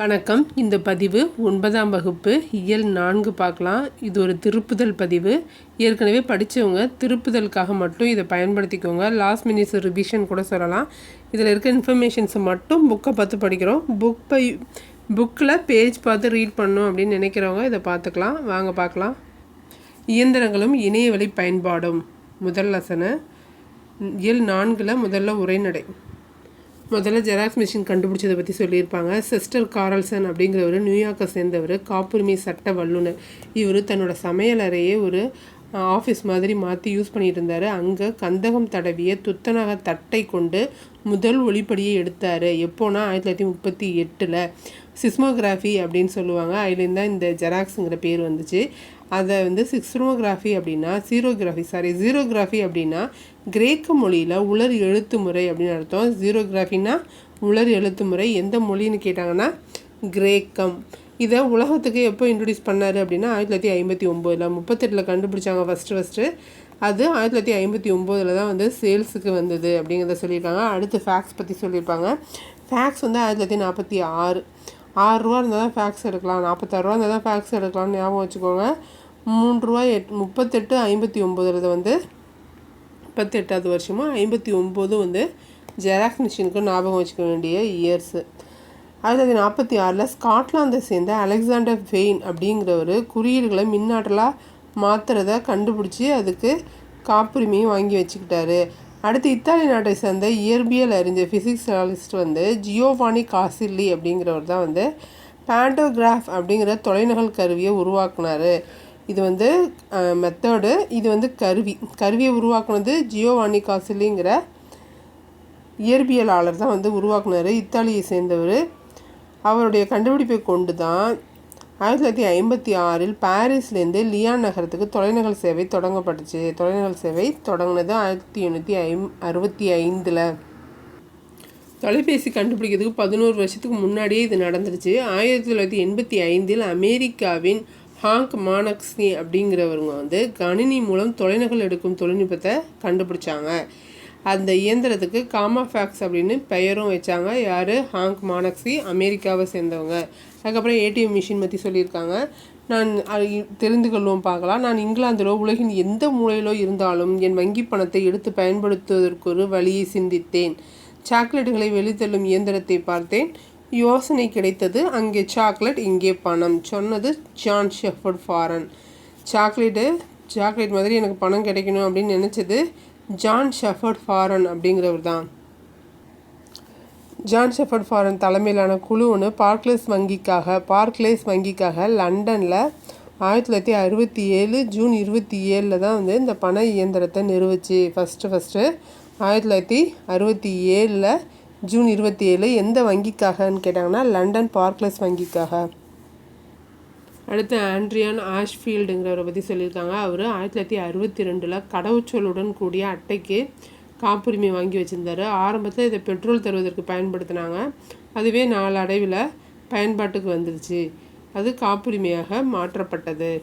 வணக்கம். இந்த பதிவு ஒன்பதாம் வகுப்பு இயல் நான்கு பார்க்கலாம். இது ஒரு திருப்புதல் பதிவு. ஏற்கனவே படித்தவங்க திருப்புதலுக்காக மட்டும் இதை பயன்படுத்திக்கோங்க. லாஸ்ட் மினிட்ஸ் ரிவிஷன் கூட சொல்லலாம். இதில் இருக்க இன்ஃபர்மேஷன்ஸை மட்டும் புக்கை பார்த்து படிக்கிறோம். புக் பை புக்கில் பேஜ் பார்த்து ரீட் பண்ணணும் அப்படின்னு நினைக்கிறவங்க இதை பார்த்துக்கலாம். வாங்க பார்க்கலாம். இயந்திரங்களும் இணையவழி பயன்பாடும். முதல் லசனை. இயல் நான்கில் முதல்ல உரைநடை. முதல்ல ஜெராக்ஸ் மிஷின் கண்டுபிடிச்சதை பற்றி சொல்லியிருப்பாங்க. சிஸ்டர் காரல்சன் அப்படிங்கிறவர் நியூயார்க்கை சேர்ந்தவர் காப்புரிமை சட்ட வல்லுனர் இவர் தன்னோட சமையலறையே ஒரு ஆஃபீஸ் மாதிரி மாற்றி யூஸ் பண்ணிட்டு இருந்தார் அங்கே கந்தகம் தடவிய துத்தநாக தட்டை கொண்டு முதல் ஒளிப்படியை எடுத்தார். எப்போனா ஆயிரத்தி தொள்ளாயிரத்தி முப்பத்தி எட்டில். சிஸ்மோகிராஃபி அப்படின்னு சொல்லுவாங்க. அதுலேருந்து தான் இந்த ஜெராக்ஸுங்கிற பேர் வந்துச்சு. அதை வந்து சிக்ஸ்ரோகிராஃபி அப்படின்னா ஜீரோகிராஃபி சாரி ஜீரோகிராஃபி அப்படின்னா கிரேக்க மொழியில் உலர் எழுத்து முறை அப்படின்னு அர்த்தம். ஜீரோகிராஃபின்னா உலர் எழுத்து முறை. எந்த மொழின்னு கேட்டாங்கன்னா கிரேக்கம். இதை உலகத்துக்கு எப்போ இன்ட்ரடியூஸ் பண்ணார் அப்படின்னா ஆயிரத்தி தொள்ளாயிரத்தி ஐம்பத்தி ஒம்போதில். முப்பத்தெட்டில் கண்டுபிடிச்சாங்க ஃபஸ்ட்டு ஃபஸ்ட்டு அது ஆயிரத்தி தொள்ளாயிரத்தி ஐம்பத்தி ஒம்போதில் தான் வந்து சேல்ஸுக்கு வந்தது அப்படிங்கிறத சொல்லியிருக்காங்க. அடுத்து ஃபேக்ஸ் பற்றி சொல்லியிருப்பாங்க. ஃபேக்ஸ் வந்து ஆயிரத்தி தொள்ளாயிரத்தி நாற்பத்தி ஆறு. ஆறுரூவா இருந்தால் தான் ஃபேக்ஸ் எடுக்கலாம். நாற்பத்தாறுரூவா இருந்தால் தான் ஃபேக்ஸ் எடுக்கலாம்னு ஞாபகம் வச்சுக்கோங்க. மூன்று ரூபா எட் முப்பத்தெட்டு ஐம்பத்தி ஒம்போதுல வந்து முப்பத்தெட்டாவது வருஷமும் ஐம்பத்தி ஒம்பது வந்து ஜெராக்ஸ் மிஷினுக்கு ஞாபகம் வச்சுக்க வேண்டிய இயர்ஸு ஆயிரத்தி தொள்ளாயிரத்தி நாற்பத்தி ஆறில் ஸ்காட்லாந்தை சேர்ந்த அலெக்சாண்டர் ஃபெயின் அப்படிங்கிறவர் குறியீடுகளை மின்னாற்றலாக மாற்றுறத கண்டுபிடிச்சி அதுக்கு காப்புரிமையும் வாங்கி வச்சுக்கிட்டாரு. அடுத்து இத்தாலி நாட்டை சேர்ந்த இயற்பியல் அறிஞர் ஃபிசிக்ஸாலிஸ்ட் வந்து ஜியோவானி காசில்லி அப்படிங்கிறவர் தான் வந்து பேண்டோகிராஃப் அப்படிங்கிற தொலைநகல் கருவியை உருவாக்குனார். இது வந்து மெத்தடு இது வந்து கருவி. கருவியை உருவாக்குனது ஜியோவானி காசிலிங்கிற இயற்பியலாளர் தான் வந்து உருவாக்குனார். இத்தாலியை சேர்ந்தவர். அவருடைய கண்டுபிடிப்பை கொண்டு தான் ஆயிரத்தி தொள்ளாயிரத்தி ஐம்பத்தி ஆறில் பாரிஸ்லேருந்து லியான் நகரத்துக்கு தொலைநகல் சேவை தொடங்கப்பட்டுச்சு. தொலைநகல் சேவை தொடங்கினது ஆயிரத்தி எண்ணூற்றி ஐம் அறுபத்தி ஐந்தில். தொலைபேசி கண்டுபிடிக்கிறதுக்கு பதினோரு வருஷத்துக்கு முன்னாடியே இது நடந்துருச்சு. ஆயிரத்தி தொள்ளாயிரத்தி எண்பத்தி ஐந்தில் அமெரிக்காவின் ஹாங்க் மானக்ஸ்னி அப்படிங்கிறவங்க வந்து கணினி மூலம் தொலைநகல் எடுக்கும் தொழில்நுட்பத்தை கண்டுபிடிச்சாங்க. அந்த இயந்திரத்துக்கு காமாஃபேக்ஸ் அப்படின்னு பெயரும் வச்சாங்க. யார்? ஹாங்க் மானக்ஸி அமெரிக்காவை சேர்ந்தவங்க. அதுக்கப்புறம் ஏடிஎம் மிஷின் பற்றி சொல்லியிருக்காங்க. நான் தெரிந்து கொள்வோம் பார்க்கலாம். நான் இங்கிலாந்திலோ உலகின் எந்த மூலையிலோ இருந்தாலும் என் வங்கி பணத்தை எடுத்து பயன்படுத்துவதற்கு ஒரு வழியை சிந்தித்தேன். சாக்லேட்டுகளை வெளித்தள்ளும் இயந்திரத்தை பார்த்தேன். யோசனை கிடைத்தது. அங்கே சாக்லேட் இங்கே பணம் சொன்னது John Shepherd foreign. Chocolate chocolate மாதிரி எனக்கு பணம் கிடைக்கணும் அப்படின்னு நினச்சது ஜான் ஷெஃபர்ட் ஃபாரன் அப்படிங்கிறவர் தான். ஜான் ஷெஃபர்ட் ஃபாரன் தலைமையிலான குழு ஒன்று பார்க்லேஸ் வங்கிக்காக பார்க்லேஸ் வங்கிக்காக லண்டனில் ஆயிரத்தி தொள்ளாயிரத்தி அறுபத்தி ஏழு ஜூன் இருபத்தி ஏழில் தான் வந்து இந்த பண இயந்திரத்தை நிறுவச்சு. ஃபஸ்ட்டு ஃபஸ்ட்டு ஆயிரத்தி தொள்ளாயிரத்தி அறுபத்தி ஏழில் ஜூன் இருபத்தி ஏழு எந்த வங்கிக்காகன்னு கேட்டாங்கன்னா லண்டன் பார்க்லஸ் வங்கிக்காக. அடுத்து ஆண்ட்ரியான் ஆஷ்ஃபீல்டுங்கிறவரை பற்றி சொல்லியிருக்காங்க. அவர் ஆயிரத்தி தொள்ளாயிரத்தி அறுபத்தி ரெண்டில் கடவுச்சொல்லுடன் கூடிய அட்டைக்கு காப்புரிமை வாங்கி வச்சுருந்தார். ஆரம்பத்தில் இதை பெட்ரோல் தருவதற்கு பயன்படுத்தினாங்க. அதுவே நாளடைவில் பயன்பாட்டுக்கு வந்துருச்சு. அது காப்புரிமையாக மாற்றப்பட்டது.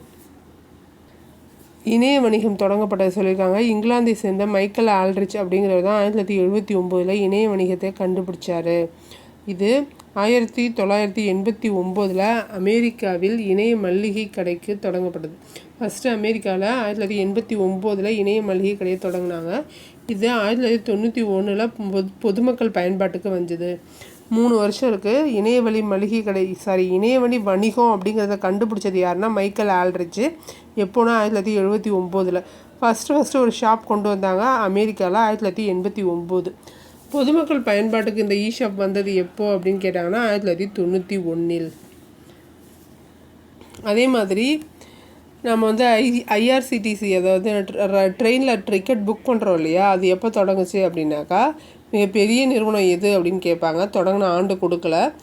இணைய வணிகம் தொடங்கப்பட்டது சொல்லியிருக்காங்க. இங்கிலாந்தை சேர்ந்த மைக்கேல் ஆல்ரிச் அப்படிங்கிறவர் தான் ஆயிரத்தி தொள்ளாயிரத்தி எழுபத்தி ஒம்போதில் இணைய வணிகத்தை கண்டுபிடிச்சார். இது ஆயிரத்தி தொள்ளாயிரத்தி எண்பத்தி ஒம்போதில் அமெரிக்காவில் இணைய மல்லிகை கடைக்கு தொடங்கப்பட்டது. ஃபஸ்ட்டு அமெரிக்காவில் ஆயிரத்தி தொள்ளாயிரத்தி எண்பத்தி ஒம்போதில் இணைய மளிகை கடையை தொடங்கினாங்க. இது ஆயிரத்தி தொள்ளாயிரத்தி தொண்ணூற்றி ஒன்றில் பொது பொதுமக்கள் பயன்பாட்டுக்கு வந்தது. மூணு வருஷம் இருக்குது இணையவழி மளிகை கடை சாரி இணையவழி வணிகம் அப்படிங்கிறத கண்டுபிடிச்சது யாருன்னா மைக்கேல் ஆல்ரிட்ஜு எப்போனா ஆயிரத்தி தொள்ளாயிரத்தி எழுபத்தி ஒம்போதில். ஃபஸ்ட்டு ஃபஸ்ட்டு ஒரு ஷாப் கொண்டு வந்தாங்க அமெரிக்காவில் ஆயிரத்தி தொள்ளாயிரத்தி எண்பத்தி ஒம்பது. பொதுமக்கள் பயன்பாட்டுக்கு இந்த இ ஷாப் வந்தது எப்போ அப்படின்னு கேட்டாங்கன்னா ஆயிரத்தி தொள்ளாயிரத்தி தொண்ணூற்றி ஒன்றில் அதே மாதிரி நம்ம வந்து ஐ ஐஆர்சிடிசி அதாவது ட்ரெயினில் டிக்கெட் புக் பண்ணுறோம் இல்லையா அது எப்போ தொடங்குச்சு அப்படின்னாக்கா மிகப்பெரிய நிறுவனம் எது அப்படின்னு கேட்பாங்க. தொடங்கின ஆண்டு கொடுக்கல.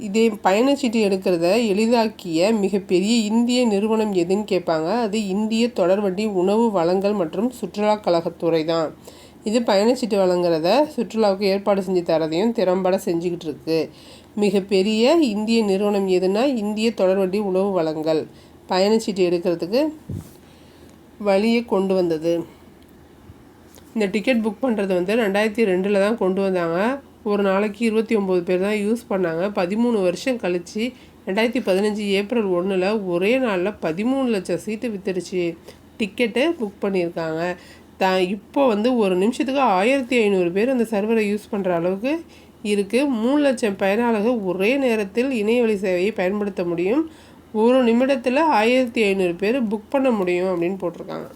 இதே பயணச்சீட்டு எடுக்கிறத எளிதாக்கிய மிகப்பெரிய இந்திய நிறுவனம் எதுன்னு கேட்பாங்க. அது இந்திய தொடர்வண்டி உணவு வளங்கள் மற்றும் சுற்றுலா கழகத்துறை தான். இது பயணச்சீட்டு வழங்குறத சுற்றுலாவுக்கு ஏற்பாடு செஞ்சு தரதையும் திறம்பட செஞ்சுக்கிட்டு இருக்கு. மிகப்பெரிய இந்திய நிறுவனம் எதுனா இந்திய தொடர்வண்டி உணவு வளங்கள் பயணச்சீட்டு எடுக்கிறதுக்கு வழியை கொண்டு வந்தது. இந்த டிக்கெட் புக் பண்ணுறது வந்து ரெண்டாயிரத்தி ரெண்டில் தான் கொண்டு வந்தாங்க. ஒரு நாளைக்கு இருபத்தி ஒம்பது பேர் தான் யூஸ் பண்ணாங்க. பதிமூணு வருஷம் கழித்து ரெண்டாயிரத்தி பதினஞ்சு ஏப்ரல் ஒன்றில் ஒரே நாளில் பதிமூணு லட்சம் சீட்டு வித்துருச்சு டிக்கெட்டு புக் பண்ணியிருக்காங்க. த இப்போ வந்து ஒரு நிமிஷத்துக்கு ஆயிரத்தி ஐநூறு பேர் அந்த சர்வரை யூஸ் பண்ணுற அளவுக்கு இருக்குது மூணு லட்சம் பயனாளர்கள் ஒரே நேரத்தில் இணையவழி சேவையை பயன்படுத்த முடியும். ஒரு நிமிடத்தில் ஆயிரத்தி ஐநூறு பேர் புக் பண்ண முடியும் அப்படின்னு போட்டிருக்காங்க.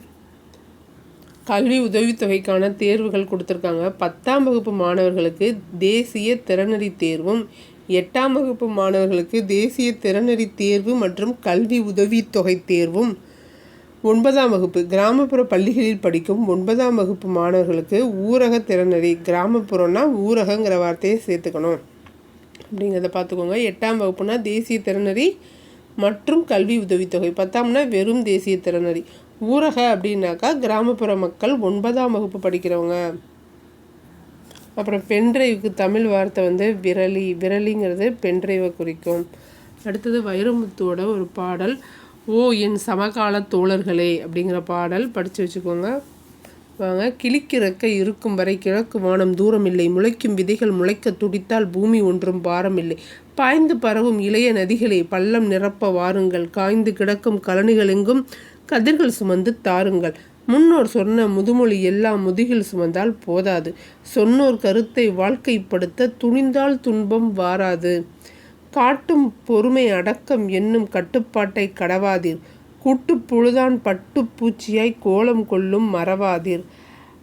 கல்வி உதவித்தொகைக்கான தேர்வுகள் கொடுத்துருக்காங்க. பத்தாம் வகுப்பு மாணவர்களுக்கு தேசிய திறனறி தேர்வும் எட்டாம் வகுப்பு மாணவர்களுக்கு தேசிய திறனறி தேர்வு மற்றும் கல்வி உதவித்தொகை தேர்வும். ஒன்பதாம் வகுப்பு கிராமப்புற பள்ளிகளில் படிக்கும் ஒன்பதாம் வகுப்பு மாணவர்களுக்கு ஊரக திறனறி கிராமப்புறம்னா ஊரகங்கிற வார்த்தையை சேர்த்துக்கணும். அப்படிங்கிறத பார்த்துக்கோங்க. எட்டாம் வகுப்புனா தேசிய திறனறி மற்றும் கல்வி உதவித்தொகை பத்தாம்னா வெறும் தேசிய திறனறி. ஊரக அப்படின்னாக்கா கிராமப்புற மக்கள் ஒன்பதாம் வகுப்பு படிக்கிறவங்க. அப்புறம் பென்ட்ரைவுக்கு தமிழ் வார்த்தை வந்து விரலி விரலிங்கிறது பென்ட்ரைவை குறிக்கும். அடுத்தது வைரமுத்துவோட ஒரு பாடல் ஓ என் சமகால தோழர்களே அப்படிங்கிற பாடல் படித்து வச்சுக்கோங்க. வாங்க கிளிக்கிறக்க இருக்கும் வரை கிழக்கு வானம் தூரம் இல்லை முளைக்கும் விதைகள் முளைக்க துடித்தால் பூமி ஒன்றும் பாரம் இல்லை பாய்ந்து பரவும் இளைய நதிகளே பள்ளம் நிரப்ப வாருங்கள் காய்ந்து கிடக்கும் கலனிகள் எங்கும் கதிர்கள் சுமந்து தாருங்கள். முன்னோர் சொன்ன முதுமொழி எல்லாம் முதுகில் சுமந்தால் போதாது. சொன்னோர் கருத்தை வாழ்க்கைப்படுத்த துணிந்தால் துன்பம் வாராது. காட்டும் பொறுமை அடக்கம் என்னும் கட்டுப்பாட்டை கடவாதீர். கூட்டுப்புழுதான் பட்டு பூச்சியாய் கோலம் கொள்ளும் மறவாதீர்.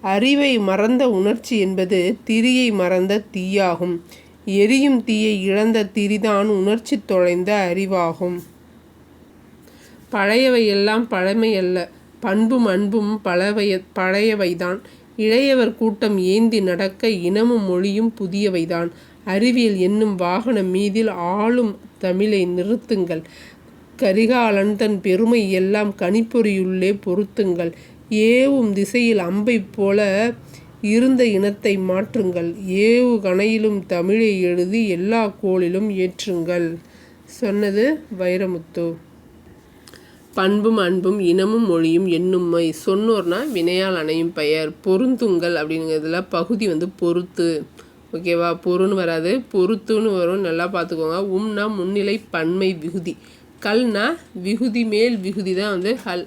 அறிவை மறந்த உணர்ச்சி என்பது திரியை மறந்த தீயாகும். எரியும் தீயை இழந்த திரிதான் உணர்ச்சி தொலைந்த அறிவாகும். பழையவை எல்லாம் பழமை அல்ல பண்பும் அன்பும் பழவைய பழையவைதான். இளையவர் கூட்டம் ஏந்தி நடக்க இனமும் மொழியும் புதியவைதான். அறிவியல் என்னும் வாகனம் மீதில் ஆளும் தமிழை நிறுத்துங்கள். கரிகாலன் தன் பெருமை எல்லாம் கணிப்பொறியுள்ளே பொருத்துங்கள். ஏவும் திசையில் அம்பை போல இருந்த இனத்தை மாற்றுங்கள். ஏவு கணையிலும் தமிழை எழுதி எல்லா கோளிலும் ஏற்றுங்கள். சொன்னது வைரமுத்து. பண்பும் அன்பும் இனமும் மொழியும் என்னும்மை சொன்னோர்னா வினையால் அணையும் பெயர். பொருந்துங்கள் அப்படிங்கிறதுல பகுதி வந்து பொறுத்து. ஓகேவா பொருன்னு வராது. பொறுத்துன்னு வரும். நல்லா பார்த்துக்கோங்க. உம்னா முன்னிலை பன்மை விகுதி. கல்னா விகுதி மேல் விகுதி தான் வந்து ஹல்.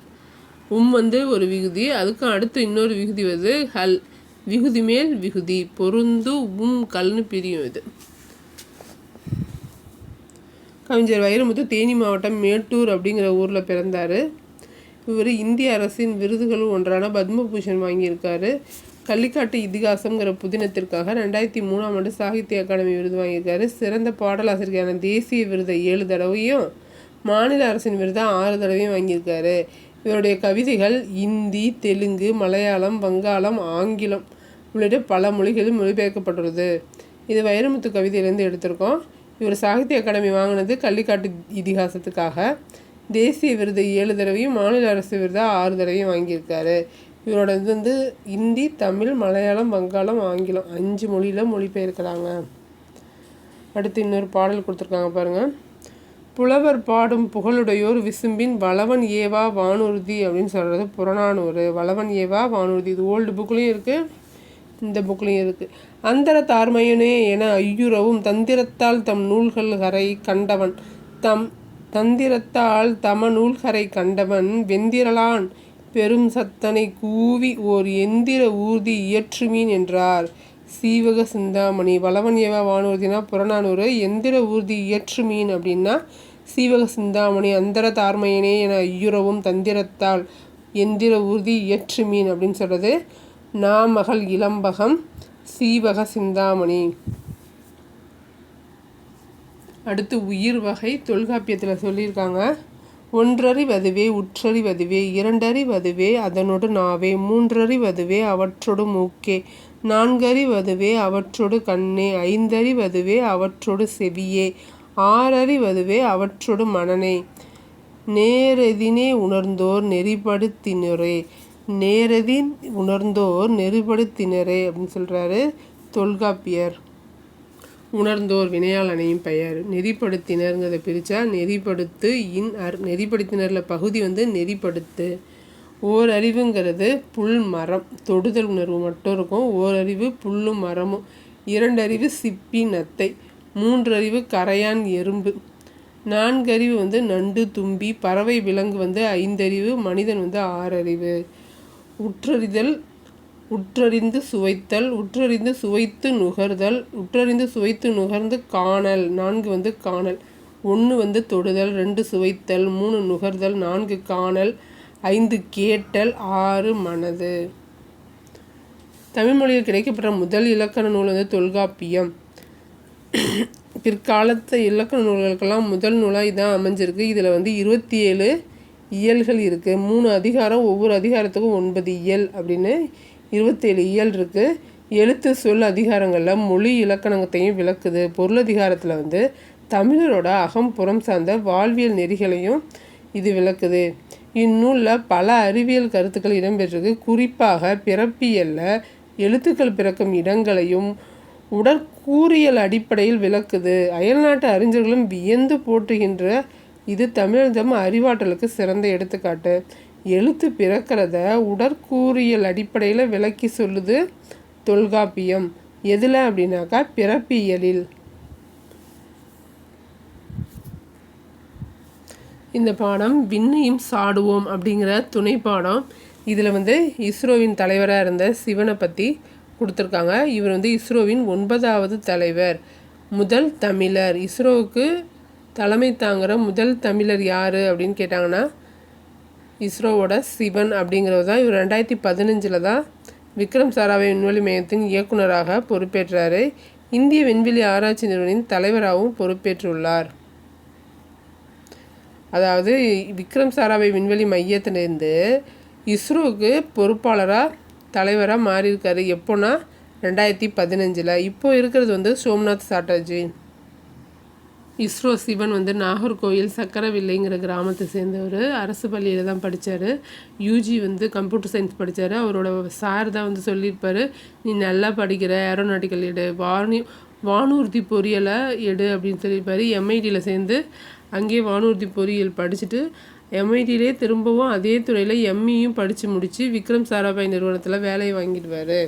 உம் வந்து ஒரு விகுதி அதுக்கும் அடுத்து இன்னொரு விகுதி வந்து ஹல். விகுதி மேல் விகுதி. பொருந்து உம் கல்னு பிரியும் இது. கவிஞர் வைரமுத்து தேனி மாவட்டம் மேட்டூர் அப்படிங்கிற ஊரில் பிறந்தார். இவர் இந்திய அரசின் விருதுகளும் ஒன்றான பத்மபூஷன் வாங்கியிருக்காரு. கள்ளிக்காட்டு இதிகாசம்ங்கிற புதினத்திற்காக ரெண்டாயிரத்தி மூணாம் ஆண்டு சாகித்ய அகாடமி விருது வாங்கியிருக்காரு. சிறந்த பாடலாசிரியரான தேசிய விருதை ஏழு தடவையும் மாநில அரசின் விருதை ஆறு தடவையும் வாங்கியிருக்காரு. இவருடைய கவிதைகள் இந்தி தெலுங்கு மலையாளம் வங்காளம் ஆங்கிலம் உள்ளிட்ட பல மொழிகளில் மொழிபெயர்க்கப்பட்டுள்ளது. இது வைரமுத்து கவிதையிலேருந்து எடுத்திருக்கோம். இவர் சாகித்ய அகாடமி வாங்கினது கள்ளிக்காட்டு இதிகாசத்துக்காக. தேசிய விருதை ஏழு தடவையும் மாநில அரசு விருதை ஆறு தடவையும் வாங்கியிருக்காரு. இவரோட இது வந்து இந்தி தமிழ் மலையாளம் வங்காளம் ஆங்கிலம் அஞ்சு மொழியில் மொழிபெயர்க்கிறாங்க. அடுத்து இன்னொரு பாடல் கொடுத்துருக்காங்க பாருங்கள் புலவர் பாடும் புகழுடையோர் விசும்பின் வளவன் ஏவா வானூர்தி அப்படின்னு சொல்கிறது புறநானூறு. வளவன் ஏவா வானூர்தி இது ஓல்டு புக்லேயும் இருக்குது இந்த புக்லேயும் இருக்குது அந்தர தார்மையனே என ஐயுறவும் தந்திரத்தால் தம் நூல்கள் கரை கண்டவன். தம் தந்திரத்தால் தம நூல்கரை கண்டவன் வெந்திரலான் பெரும் சத்தனை கூவி ஓர் எந்திர ஊர்தி இயற்றுமீன் என்றார். சீவக சிந்தாமணி வளவன் ஏவ வானூர்தினா புறநானூறு எந்திர ஊர்தி இயற்று மீன் அப்படின்னா சீவக சிந்தாமணி அந்தர தார்மையனே என ஐயுறவும் தந்திரத்தால் எந்திர ஊர்தி இயற்று மீன் அப்படின்னு சொல்கிறது நாமகள் இளம்பகம் சீவக சிந்தாமணி. அடுத்து உயிர் வகை தொல்காப்பியத்தில் சொல்லியிருக்காங்க. ஒன்றறிவதுவே உற்றறிவதுவே இரண்டறிவதுவே அதனோடு நாவே மூன்றறிவதுவே அவற்றோடு மூக்கே நான்கறிவதுவே அவற்றொடு கண்ணே ஐந்தறிவதுவே அவற்றொடு செவியே ஆறறிவதுவே அவற்றொடு மனனே நேரெதினே உணர்ந்தோர் நெறிப்படுத்தினரே நேரதின் உணர்ந்தோர் நெறிப்படுத்தினரே அப்படின்னு சொல்கிறாரு தொல்காப்பியர். உணர்ந்தோர் வினையால் அணையும் பெயர். நெறிப்படுத்தினருங்கிறத பிரித்தா நெறிப்படுத்து இன் அர் நெறிப்படுத்தினரில் பகுதி வந்து நெறிப்படுத்து. ஓரறிவுங்கிறது புல் மரம். தொடுதல் உணர்வு மட்டும் இருக்கும். ஓரறிவு புல்லும் மரமும். இரண்டறிவு சிப்பி நத்தை. மூன்றறிவு கரையான் எறும்பு. நான்கறிவு வந்து நண்டு தும்பி. பறவை விலங்கு வந்து ஐந்தறிவு. மனிதன் வந்து ஆறறிவு. உற்றறிதல் உற்றறிந்து சுவைத்தல் உற்றறிந்து சுவைத்து நுகர்தல் உற்றறிந்து சுவைத்து நுகர்ந்து காணல். நான்கு வந்து காணல். ஒன்று வந்து தொடுதல் ரெண்டு சுவைத்தல் மூணு நுகர்தல் நான்கு காணல் ஐந்து கேட்டல் ஆறு மனது. தமிழ்மொழியில் கிடைக்கப்பட்ட முதல் இலக்கண நூல் வந்து தொல்காப்பியம். பிற்காலத்து இலக்கண நூல்களுக்கெல்லாம் முதல் நூலாக இதான் அமைஞ்சிருக்கு. இதில் வந்து இருபத்தி ஏழு இயல்கள் இருக்குது மூணு அதிகாரம் ஒவ்வொரு அதிகாரத்துக்கும் ஒன்பது இயல் அப்படின்னு இருபத்தேழு இயல் இருக்குது எழுத்து சொல் அதிகாரங்களில் மொழி இலக்கணத்தையும் விளக்குது. பொருளதிகாரத்தில் வந்து தமிழரோட அகம் புறம் சார்ந்த வாழ்வியல் நெறிகளையும் இது விளக்குது. இந்நூலில் பல அறிவியல் கருத்துக்கள் இடம்பெற்றிருக்கு. குறிப்பாக பிறப்பியலில் எழுத்துக்கள் பிறக்கும் இடங்களையும் உடற்கூறியல் அடிப்படையில் விளக்குது. அயல்நாட்டு அறிஞர்களும் வியந்து போற்றுகின்ற இது தமிழகம் அறிவாற்றலுக்கு சிறந்த எடுத்துக்காட்டு. எழுத்து பிறக்கிறத உடற்கூறியல் அடிப்படையில் விளக்கி சொல்லுது தொல்காப்பியம். எதில் அப்படின்னாக்கா பிறப்பியலில். இந்த பாடம் விண்ணையும் சாடுவோம் அப்படிங்கிற துணை பாடம் இதில் வந்து இஸ்ரோவின் தலைவராக இருந்த சிவனை பற்றி கொடுத்துருக்காங்க. இவர் வந்து இஸ்ரோவின் ஒன்பதாவது தலைவர். முதல் தமிழர். இஸ்ரோவுக்கு தலைமை தாங்குகிற முதல் தமிழர் யார் அப்படின்னு கேட்டாங்கன்னா இஸ்ரோவோட சிவன் அப்படிங்கிறது தான். இவர் ரெண்டாயிரத்தி பதினஞ்சில் தான் விக்ரம் சாராபாய் விண்வெளி மையத்தின் இயக்குநராக பொறுப்பேற்றார். இந்திய விண்வெளி ஆராய்ச்சி நிறுவனின் தலைவராகவும் பொறுப்பேற்றுள்ளார். அதாவது விக்ரம் சாராபாய் விண்வெளி மையத்திலேருந்து இஸ்ரோவுக்கு பொறுப்பாளராக தலைவராக மாறியிருக்காரு எப்போனா ரெண்டாயிரத்தி பதினஞ்சில். இப்போ இருக்கிறது வந்து சோம்நாத் சாட்டர்ஜி. இஸ்ரோ சிவன் வந்து நாகர்கோவில் சக்கரவில்லைங்கிற கிராமத்தை சேர்ந்தவர். அரசு பள்ளியில் தான் படித்தார் யூஜி வந்து கம்ப்யூட்டர் சயின்ஸ் படித்தார் அவரோட சார் தான் வந்து சொல்லியிருப்பார் நீ நல்லா படிக்கிற ஏரோநாட்டிக்கல் எடு வானி வானூர்தி பொறியலை எடு அப்படின்னு சொல்லியிருப்பார். எம்ஐடியில் சேர்ந்து அங்கேயே வானூர்தி பொறியியல் படிச்சுட்டு எம்ஐடியிலே திரும்பவும் அதே துறையில் எம்இயும் படித்து முடித்து விக்ரம் சாராபாய் நிறுவனத்தில் வேலையை வாங்கிடுவார்.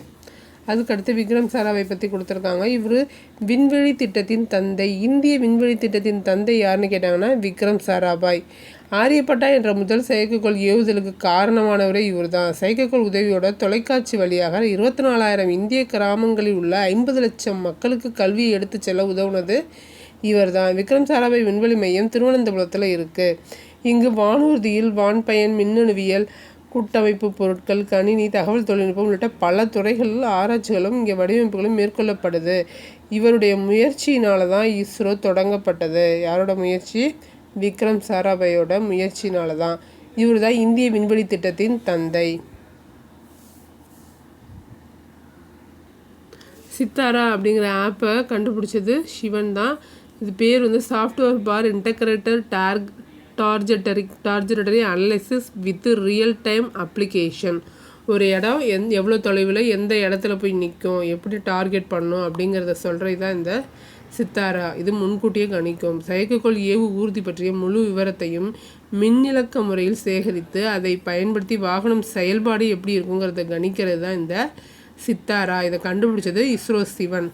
அதுக்கடுத்து விக்ரம் சாராவை பற்றி கொடுத்துருக்காங்க. இவர் விண்வெளி திட்டத்தின் தந்தை இந்திய விண்வெளி திட்டத்தின் தந்தை யாருன்னு கேட்டாங்கன்னா விக்ரம் சாராபாய். ஆரியப்பட்டா என்ற முதல் செயற்கைக்கோள் ஏவுதலுக்கு காரணமானவரே இவர் தான் செயற்கைக்கோள் உதவியோட தொலைக்காட்சி வழியாக இருபத்தி நாலாயிரம் இந்திய கிராமங்களில் உள்ள ஐம்பது லட்சம் மக்களுக்கு கல்வியை எடுத்து செல்ல உதவுனது இவர் தான் விக்ரம் சாராபாய் விண்வெளி மையம் திருவனந்தபுரத்தில் இருக்குது இங்கு வானூர்தியில் வான்பயன் மின்னணுவியல் கூட்டமைப்பு பொருட்கள் கணினி தகவல் தொழில்நுட்பம் உள்ளிட்ட பல துறைகளில் ஆராய்ச்சிகளும் இங்கே வடிவமைப்புகளும் மேற்கொள்ளப்படுது இவருடைய முயற்சியினால தான் இஸ்ரோ தொடங்கப்பட்டது. யாரோட முயற்சி? விக்ரம் சாராபாயோட முயற்சினால தான். இவர் தான் இந்திய விண்வெளி திட்டத்தின் தந்தை. சித்தாரா அப்படிங்கிற ஆப்பை கண்டுபிடிச்சது சிவன் தான். இது பேர் வந்து software for integrator track trajectory trajectory analysis with real time application ஒரு இடம் எந் எவ்வளோ தொலைவில் எந்த இடத்துல போய் நிற்கும் எப்படி டார்கெட் பண்ணும் அப்படிங்கிறத சொல்கிறது தான் இந்த சித்தாரா. இது முன்கூட்டியே கணிக்கும். செயற்கைக்கோள் ஏவு ஊர்தி பற்றிய முழு விவரத்தையும் மின்னிலக்க முறையில் சேகரித்து அதை பயன்படுத்தி வாகனம் செயல்பாடு எப்படி இருக்குங்கிறத கணிக்கிறது தான் இந்த சித்தாரா. இதை கண்டுபிடிச்சது இஸ்ரோ சிவன்.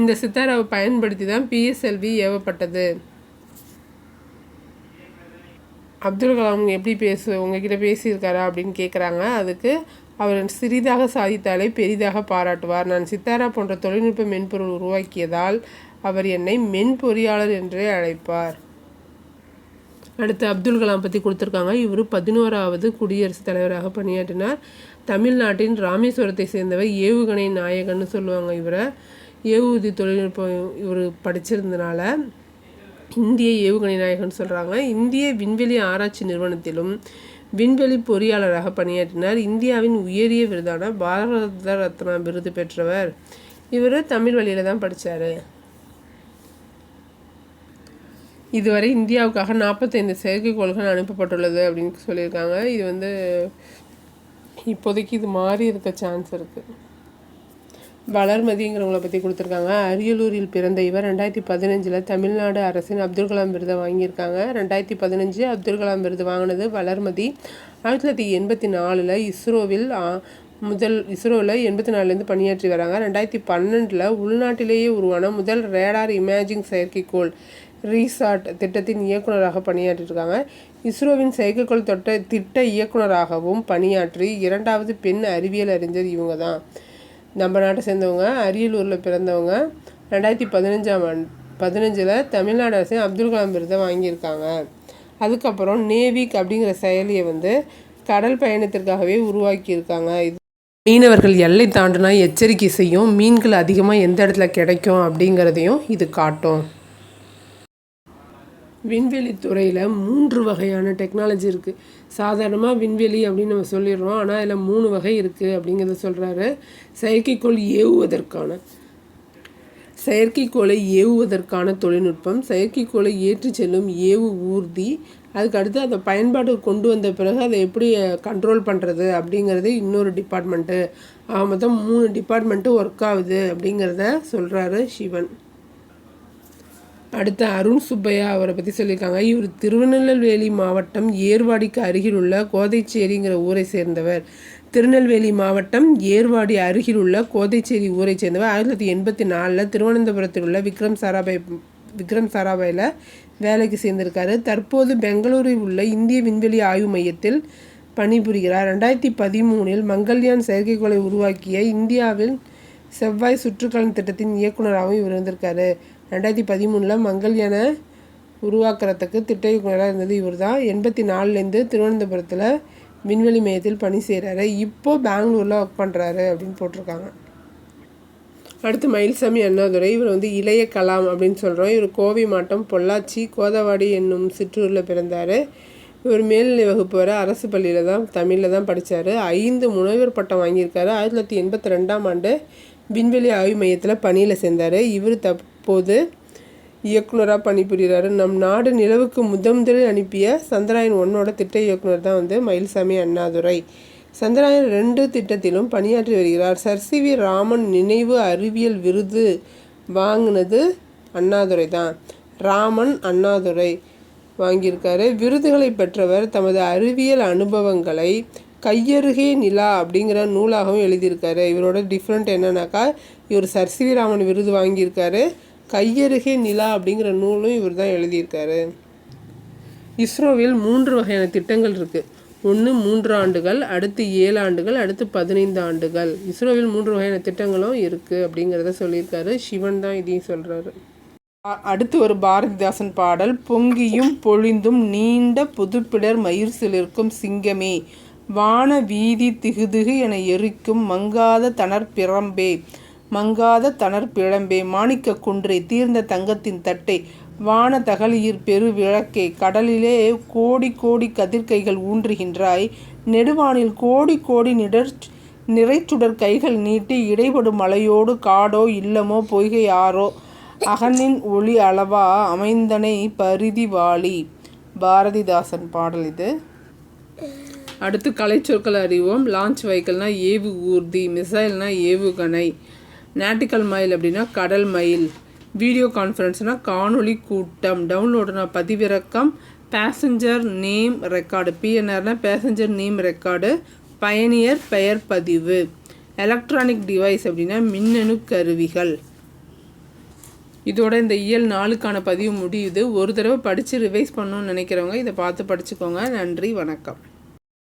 இந்த சித்தாராவை பயன்படுத்தி தான் பிஎஸ்எல்வி ஏவப்பட்டது. அப்துல் கலாம் எப்படி பேசு உங்ககிட்ட பேசியிருக்காரா அப்படின்னு கேட்குறாங்க அதுக்கு அவர் சிறிதாக சாதித்தாலே பெரிதாக பாராட்டுவார். நான் சித்தாரா போன்ற தொழில்நுட்ப மென்பொருள் உருவாக்கியதால் அவர் என்னை மென்பொறியாளர் என்றே அழைப்பார். அடுத்து அப்துல் கலாம் பற்றி கொடுத்துருக்காங்க. இவர் பதினோராவது குடியரசுத் தலைவராக பணியாற்றினார். தமிழ்நாட்டின் ராமேஸ்வரத்தை சேர்ந்தவர் ஏவுகணை நாயகன்னு சொல்லுவாங்க இவரை. ஏவுதி தொழில்நுட்பம் இவர் படிச்சிருந்தனால இந்திய ஏவுகணை நாயகன் சொல்கிறாங்க இந்திய விண்வெளி ஆராய்ச்சி நிறுவனத்திலும் விண்வெளி பொறியாளராக பணியாற்றினார். இந்தியாவின் உயரிய விருதான பாரத ரத்னா விருது பெற்றவர். இவர் தமிழ் வழியில் தான் படித்தார் இதுவரை இந்தியாவுக்காக நாற்பத்தைந்து செயற்கைக்கோள்கள் அனுப்பப்பட்டுள்ளது அப்படின்னு சொல்லியிருக்காங்க. இது வந்து இப்போதைக்கு இது மாறி இருக்க சான்ஸ் இருக்குது வளர்மதிங்கிறவங்கள பற்றி கொடுத்துருக்காங்க. அரியலூரில் பிறந்த இவர் ரெண்டாயிரத்தி பதினஞ்சில் தமிழ்நாடு அரசின் அப்துல் கலாம் விருதை வாங்கியிருக்காங்க. ரெண்டாயிரத்தி பதினஞ்சு அப்துல் கலாம் விருது வாங்கினது வளர்மதி. ஆயிரத்தி தொள்ளாயிரத்தி எண்பத்தி நாலில் இஸ்ரோவில் முதல் இஸ்ரோவில் எண்பத்தி நாலுலேருந்து பணியாற்றி வராங்க. ரெண்டாயிரத்தி பன்னெண்டில் உள்நாட்டிலேயே உருவான முதல் ரேடார் இமேஜிங் செயற்கைக்கோள் ரீசார்ட் திட்டத்தின் இயக்குநராக பணியாற்றியிருக்காங்க. இஸ்ரோவின் செயற்கைக்கோள் தொட்ட திட்ட இயக்குநராகவும் பணியாற்றி இரண்டாவது பெண் அறிவியல் அறிஞர் இவங்க தான். நம்ம நாட்டை சேர்ந்தவங்க அரியலூரில் பிறந்தவங்க ரெண்டாயிரத்தி பதினஞ்சாம் ஆண்டு பதினஞ்சில் தமிழ்நாடு அரசு அப்துல் கலாம் விருதை வாங்கியிருக்காங்க. அதுக்கப்புறம் நேவிக் அப்படிங்கிற செயலியை வந்து கடல் பயணத்திற்காகவே உருவாக்கியிருக்காங்க. இது மீனவர்கள் எல்லை தாண்டினா எச்சரிக்கை செய்யும் மீன்கள் அதிகமாக எந்த இடத்துல கிடைக்கும் அப்படிங்கிறதையும் இது காட்டும். விண்வெளி துறையில் மூன்று வகையான டெக்னாலஜி இருக்குது சாதாரணமாக விண்வெளி அப்படின்னு நம்ம சொல்லிடுறோம். ஆனால் அதில் மூணு வகை இருக்குது அப்படிங்கிறத சொல்கிறாரு செயற்கைக்கோள் ஏவுவதற்கான. செயற்கைக்கோளை ஏவுவதற்கான தொழில்நுட்பம். செயற்கைக்கோளை ஏற்றி செல்லும் ஏவு ஊர்தி. அதுக்கு அடுத்து அதை பயன்பாட்டுக்கு கொண்டு வந்த பிறகு அதை எப்படி கண்ட்ரோல் பண்ணுறது அப்படிங்கிறது இன்னொரு டிபார்ட்மெண்ட்டு ஆக மொத்தம் மூணு டிபார்ட்மெண்ட்டு ஒர்க் ஆகுது அப்படிங்கிறத சொல்கிறாரு சிவன். அடுத்து அருண் சுப்பையா அவரை பற்றி சொல்லியிருக்காங்க. இவர் திருநெல்வேலி மாவட்டம் ஏர்வாடிக்கு அருகில் உள்ள கோதைச்சேரிங்கிற ஊரை சேர்ந்தவர். திருநெல்வேலி மாவட்டம் ஏர்வாடி அருகில் உள்ள கோதைச்சேரி ஊரை சேர்ந்தவர். ஆயிரத்தி தொள்ளாயிரத்தி எண்பத்தி நாலில் திருவனந்தபுரத்தில் உள்ள விக்ரம் சாராபாய் விக்ரம் சாராபாயில் வேலைக்கு சேர்ந்திருக்காரு. தற்போது பெங்களூரில் உள்ள இந்திய விண்வெளி ஆய்வு மையத்தில் பணிபுரிகிறார். ரெண்டாயிரத்தி பதிமூணில் மங்கள்யான் செயற்கைக்கோளை உருவாக்கிய இந்தியாவில் செவ்வாய் சுற்றுக்கலன் திட்டத்தின் இயக்குநராகவும் இவர் இருந்திருக்காரு. ரெண்டாயிரத்தி பதிமூணில் மங்கள்யான உருவாக்குறதுக்கு திட்ட இயக்குநராக இருந்தது இவர் தான் எண்பத்தி நாலுலேருந்து திருவனந்தபுரத்தில் விண்வெளி மையத்தில் பணி செய்கிறாரு இப்போது பெங்களூரில் ஒர்க் பண்ணுறாரு அப்படின்னு போட்டிருக்காங்க. அடுத்து மயில்சாமி அண்ணாதுரை. இவர் வந்து இளைய கலாம் அப்படின்னு சொல்கிறோம் இவர் கோவை மாவட்டம் பொள்ளாச்சி கோதவாடி என்னும் சிற்றூரில் பிறந்தார். இவர் மேல்நிலை வகுப்பு வர அரசு பள்ளியில் தான் தமிழில் தான் படித்தார் ஐந்து முனைவர் பட்டம் வாங்கியிருக்காரு. ஆயிரத்தி தொள்ளாயிரத்தி எண்பத்தி ரெண்டாம் ஆண்டு விண்வெளி ஆய்வு மையத்தில் பணியில் சேர்ந்தார். இவர் தற்போது இயக்குனராக பணிபுரிகிறாரு நம் நாடு நிலவுக்கு முதன்முதலில் அனுப்பிய சந்திராயன் ஒன்னோட திட்ட இயக்குனர் தான் வந்து மயில்சாமி அண்ணாதுரை. சந்திராயன் ரெண்டு திட்டத்திலும் பணியாற்றி வருகிறார். சர் சி வி ராமன் நினைவு அறிவியல் விருது வாங்கினது அண்ணாதுரை தான். ராமன் அண்ணாதுரை வாங்கியிருக்காரு. விருதுகளை பெற்றவர் தமது அறிவியல் அனுபவங்களை கையருகே நிலா அப்படிங்கிற நூலாகவும் எழுதியிருக்காரு. இவரோட டிஃப்ரெண்ட் என்னன்னாக்கா இவர் சர் விருது வாங்கியிருக்காரு. கையருகே நிலா அப்படிங்கிற நூலும் இவர் தான் எழுதியிருக்காரு. இஸ்ரோவில் மூன்று வகையான திட்டங்கள் இருக்குது ஒன்று மூன்று ஆண்டுகள் அடுத்து ஏழு ஆண்டுகள் அடுத்து பதினைந்து ஆண்டுகள். இஸ்ரோவில் மூன்று வகையான திட்டங்களும் இருக்குது அப்படிங்கிறத சொல்லியிருக்காரு. சிவன் தான் இதையும் சொல்கிறாரு அடுத்து ஒரு பாரதிதாசன் பாடல் பொங்கியும் பொழிந்தும் நீண்ட புதுப்பிடர் மயிர் சிலிருக்கும் சிங்கமே. வான வீதி திகுதிகு என எரிக்கும் மங்காத தணர்பிரம்பே மங்காத தணர்பிழம்பே மாணிக்க குன்றை தீர்ந்த தங்கத்தின் தட்டை வான தகலியிர் பெரு விளக்கே கடலிலே கோடி கோடி கதிர்கைகள் ஊன்றுகின்றாய் நெடுவானில் கோடி கோடி நிடர் நிறைச்சுடர் கைகள் நீட்டி இடைபடும் மலையோடு காடோ இல்லமோ பொய்கை ஆறோ அகனின் ஒளி அளவா அமைந்தனை பரிதி வாலி பாரதிதாசன் பாடல் இது. அடுத்து கலைச்சொற்கள் அறிவோம். லான்ச் வெஹிக்கல்னால் ஏவு ஊர்தி மிசைல்னால் ஏவுகணை நாட்டிக்கல் மயில் அப்படின்னா கடல் மயில். வீடியோ கான்ஃபரன்ஸ்னால் காணொளி கூட்டம். டவுன்லோடுனா பதிவிறக்கம். பேசஞ்சர் நேம் ரெக்கார்டு பிஎன்ஆர்னா பேசஞ்சர் நேம் ரெக்கார்டு பயணியர் பெயர் பதிவு. எலக்ட்ரானிக் டிவைஸ் அப்படின்னா மின்னணு கருவிகள். இதோட இந்த இயல் நாளுக்கான பதிவு முடியுது. ஒரு தடவை படித்து ரிவைஸ் பண்ணணும்னு நினைக்கிறவங்க இதை பார்த்து படிச்சுக்கோங்க. நன்றி வணக்கம்.